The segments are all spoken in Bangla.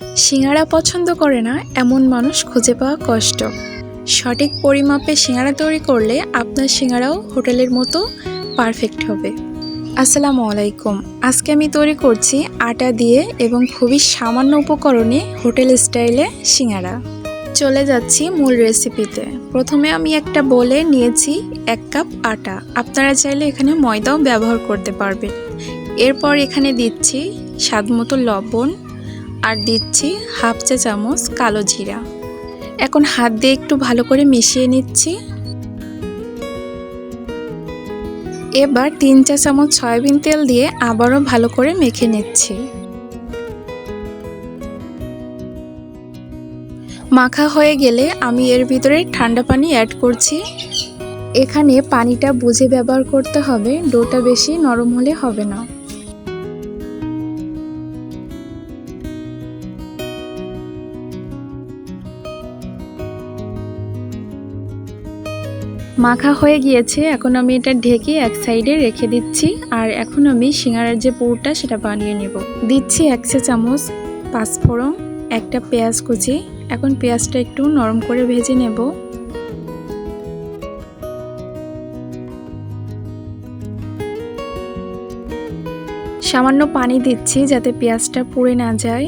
সিঙ্গারা পছন্দ করে না, এমন মানুষ খুঁজে পাওয়া কষ্ট। সঠিক পরিমাপে সিঙ্গারা তৈরি করলে আপনার সিঙ্গারাও হোটেলের মতো পারফেক্ট হবে। আসসালামু আলাইকুম। আজকে আমি তৈরি করছি আটা দিয়ে এবং খুবই সামান্য উপকরণে হোটেল স্টাইলে সিঙ্গারা। চলে যাচ্ছি মূল রেসিপিতে। প্রথমে আমি একটা বলে নিয়েছি এক কাপ আটা। আপনারা চাইলে এখানে ময়দাও ব্যবহার করতে পারবেন। এরপর এখানে দিচ্ছি স্বাদমতো লবণ আর দিচ্ছি হাফ চা চামচ কালো জিরা। এখন হাত দিয়ে একটু ভালো করে মিশিয়ে নিচ্ছি। এবার তিন চা চামচ সয়াবিন তেল দিয়ে আবারও ভালো করে মেখে নিচ্ছি। মাখা হয়ে গেলে আমি এর ভিতরে ঠান্ডা পানি অ্যাড করছি। এখানে পানিটা বুঝে ব্যবহার করতে হবে, ডোটা বেশি নরম হলে হবে না। মাখা হয়ে গিয়েছে, এখন আমি এটা ঢেকে এক সাইডে রেখে দিচ্ছি, আর এখন আমি সিঙ্গারার যে পুরটা সেটা বানিয়ে নেব। দিচ্ছি এক চা চামচ পাঁচফোড়ন একটা পেঁয়াজ কুচি, এখন পেঁয়াজটা একটু নরম করে ভেজে নেব। সামান্য পানি দিচ্ছি যাতে পেঁয়াজটা পুড়ে না যায়।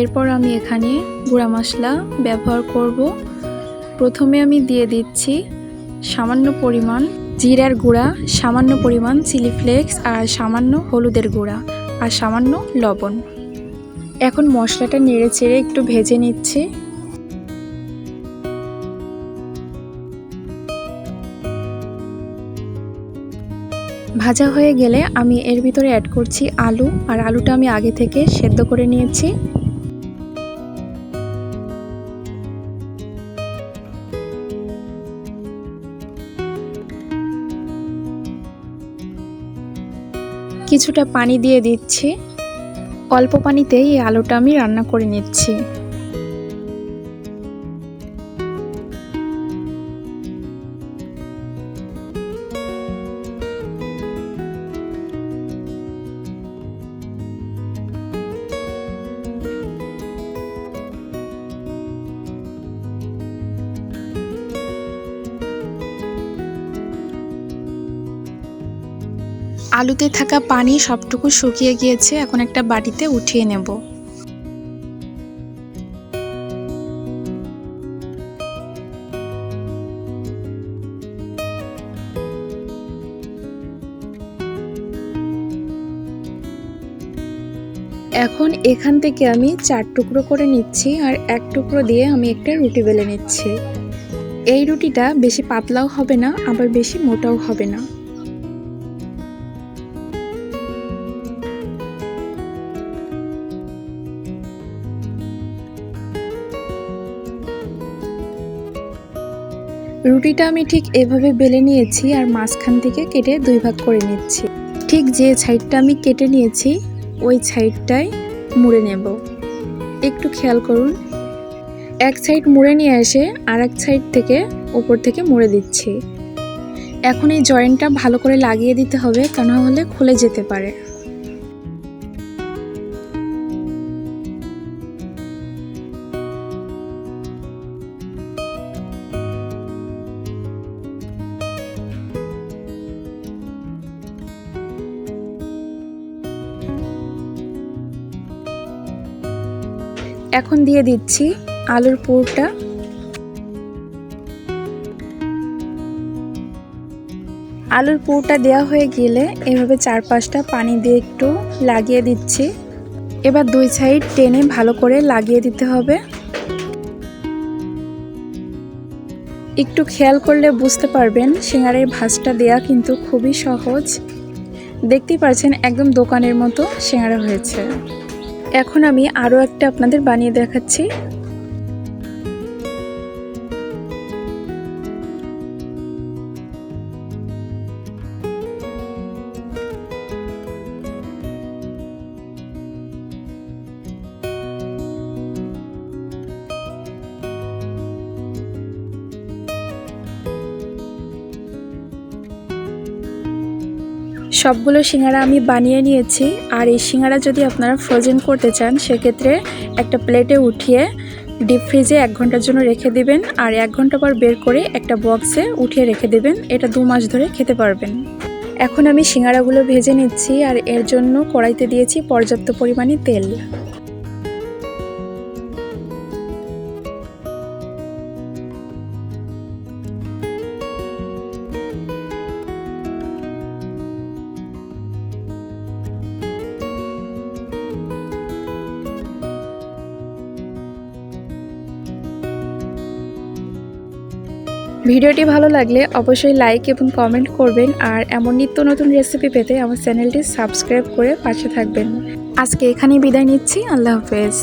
এরপর আমি এখানে গুঁড়া মশলা ব্যবহার করব। প্রথমে আমি দিয়ে দিচ্ছি সামান্য পরিমাণ জিরার গুঁড়া, সামান্য পরিমাণ চিলি ফ্লেক্স আর সামান্য হলুদের গুঁড়া আর সামান্য লবণ। এখন মশলাটা নেড়ে চেড়ে একটু ভেজে নিচ্ছি। ভাজা হয়ে গেলে আমি এর ভিতরে অ্যাড করছি আলু আর আলুটা আমি আগে থেকে সেদ্ধ করে নিয়েছি। কিছুটা পানি দিয়ে দিচ্ছি। অল্প পানিতেই এই আলুটা আমি রান্না করে নিচ্ছি। আলুতে থাকা পানি সবটুকু শুকিয়ে গিয়েছে, এখন একটা বাটিতে উঠিয়ে নেব। এখন এখান থেকে আমি চার টুকরো করে নিচ্ছি আর এক টুকরো দিয়ে আমি একটা রুটি বেলে নিচ্ছি। এই রুটিটা বেশি পাতলাও হবে না, আবার বেশি মোটাও হবে না। রুটিটা আমি ঠিক এভাবে বেলে নিয়েছি আর মাঝখান থেকে কেটে দুই ভাগ করে নিচ্ছি। ঠিক যে সাইডটা আমি কেটে নিয়েছি, ওই সাইডটাই মুড়ে নেব। একটু খেয়াল করুন। এক সাইড মুড়ে নিয়ে এসে আর এক সাইড থেকে ওপর থেকে মুড়ে দিচ্ছি। এখন এই জয়েন্টটা ভালো করে লাগিয়ে দিতে হবে তা না হলে খুলে যেতে পারে। এখন দিয়ে দিচ্ছি আলুর পুরটা। আলুর পুরটা দেওয়া হয়ে গেলে এভাবে চার পাঁচটা পানি দিয়ে একটু লাগিয়ে দিচ্ছি। এবার দুই সাইড টেনে ভালো করে লাগিয়ে দিতে হবে। একটু খেয়াল করলে বুঝতে পারবেন সিঙ্গারের ভাজটা দেয়া কিন্তু খুবই সহজ। দেখতেই পাচ্ছেন একদম দোকানের মতো সিঙ্গারা হয়েছে। এখন আমি আরও একটা আপনাদের বানিয়ে দেখাচ্ছি। সবগুলো সিঙ্গারা আমি বানিয়ে নিয়েছি। আর এই সিঙ্গারা যদি আপনারা ফ্রোজেন করতে চান, সেক্ষেত্রে একটা প্লেটে উঠিয়ে ডিপ ফ্রিজে এক ঘণ্টার জন্য রেখে দিবেন। আর এক ঘণ্টা পর বের করে একটা বক্সে উঠিয়ে রেখে দেবেন। এটা দু মাস ধরে খেতে পারবেন। এখন আমি সিঙ্গারাগুলো ভেজে নিচ্ছি। আর এর জন্য কড়াইতে দিয়েছি পর্যাপ্ত পরিমাণে তেল। ভিডিওটি ভালো লাগলে অবশ্যই লাইক এবং কমেন্ট করবেন আর এমন নিত্য নতুন রেসিপি পেতে আমার চ্যানেলটি সাবস্ক্রাইব করে পাশে থাকবেন। আজকে এখানেই বিদায় নিচ্ছি। আল্লাহ হাফেজ।